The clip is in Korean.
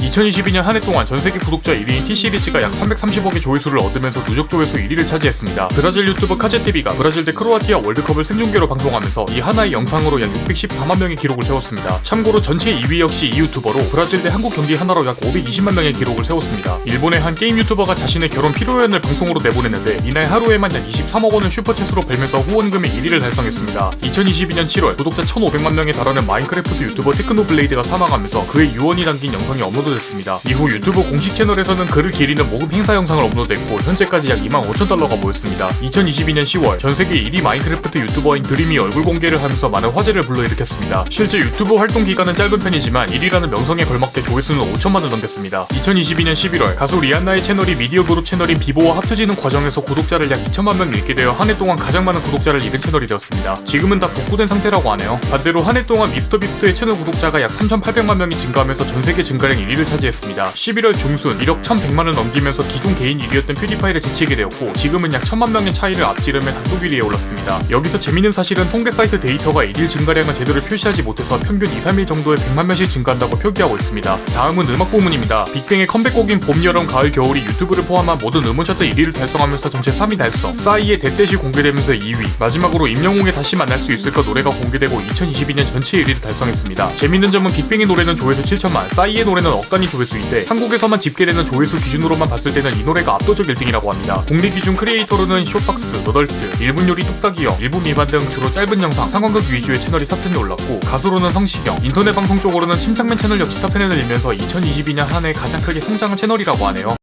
2022년 한 해 동안 전 세계 구독자 1위인 T-시리즈가 약 330억의 조회수를 얻으면서 누적 조회수 1위를 차지했습니다. 브라질 유튜버 카제TV가 브라질 대 크로아티아 월드컵을 생중계로 방송하면서 이 하나의 영상으로 약 614만 명의 기록을 세웠습니다. 참고로 전체 2위 역시 이 유튜버로 브라질 대 한국 경기 하나로 약 520만 명의 기록을 세웠습니다. 일본의 한 게임 유튜버가 자신의 결혼 피로연을 방송으로 내보냈는데 이날 하루에만 약 23억 원을 슈퍼챗으로 벌면서 후원금의 1위를 달성했습니다. 2022년 7월 구독자 1,500만 명에 달하는 마인크래프트 유튜버 테크노블레이드가 사망하면서 그의 유언이 담긴 영상이 업로드 됐습니다. 이후 유튜브 공식 채널에서는 그를 기리는 모금 행사 영상을 업로드했고 현재까지 약 2만 5천 달러가 모였습니다. 2022년 10월 전 세계 1위 마인크래프트 유튜버인 드림이 얼굴 공개를 하면서 많은 화제를 불러일으켰습니다. 실제 유튜브 활동 기간은 짧은 편이지만 1위라는 명성에 걸맞게 조회수는 5천만을 넘겼습니다. 2022년 11월 가수 리안나의 채널이 미디어 그룹 채널인 비보와 합쳐지는 과정에서 구독자를 약 2천만 명 잃게 되어 한 해 동안 가장 많은 구독자를 잃은 채널이 되었습니다. 지금은 다 복구된 상태라고 하네요. 반대로 한 해 동안 미스터비스트의 채널 구독자가 약 3,800만 명이 증가하면서 전 세계 증가량 1위를 차지했습니다. 11월 중순 1억 1,100만을 넘기면서 기존 개인 1위였던 퓨디파이를 제치게 되었고 지금은 약 1천만 명의 차이를 앞지르며 단독 1위에 올랐습니다. 여기서 재밌는 사실은 통계 사이트 데이터가 1일 증가량을 제대로 표시하지 못해서 평균 2, 3일 정도에 100만 명씩 증가한다고 표기하고 있습니다. 다음은 음악 부문입니다. 빅뱅의 컴백곡인 봄, 여름, 가을, 겨울이 유튜브를 포함한 모든 음원 차트 1위를 달성하면서 전체 3위 달성. 싸이의 대대시 공개되면서 2위. 마지막으로 임영웅의 다시 만날 수 있을까 노래가 공개되고 2022년 전체 1위를 달성했습니다. 재밌는 점은 빅뱅의 노래는 조회수 7천만, 싸이의 노래는 억 단위 조회수인데 한국에서만 집계되는 조회수 기준으로만 봤을 때는 이 노래가 압도적 1등이라고 합니다. 국내 기준 크리에이터로는 쇼박스, 너덜트, 일본 요리 뚝딱이형, 일부 미반 등 주로 짧은 영상, 상황극 위주의 채널이 탑10에 올랐고 가수로는 성시경, 인터넷 방송 쪽으로는 침착맨 채널 역시 탑10에 들리면서 2022년 한 해 가장 크게 성장한 채널이라고 하네요.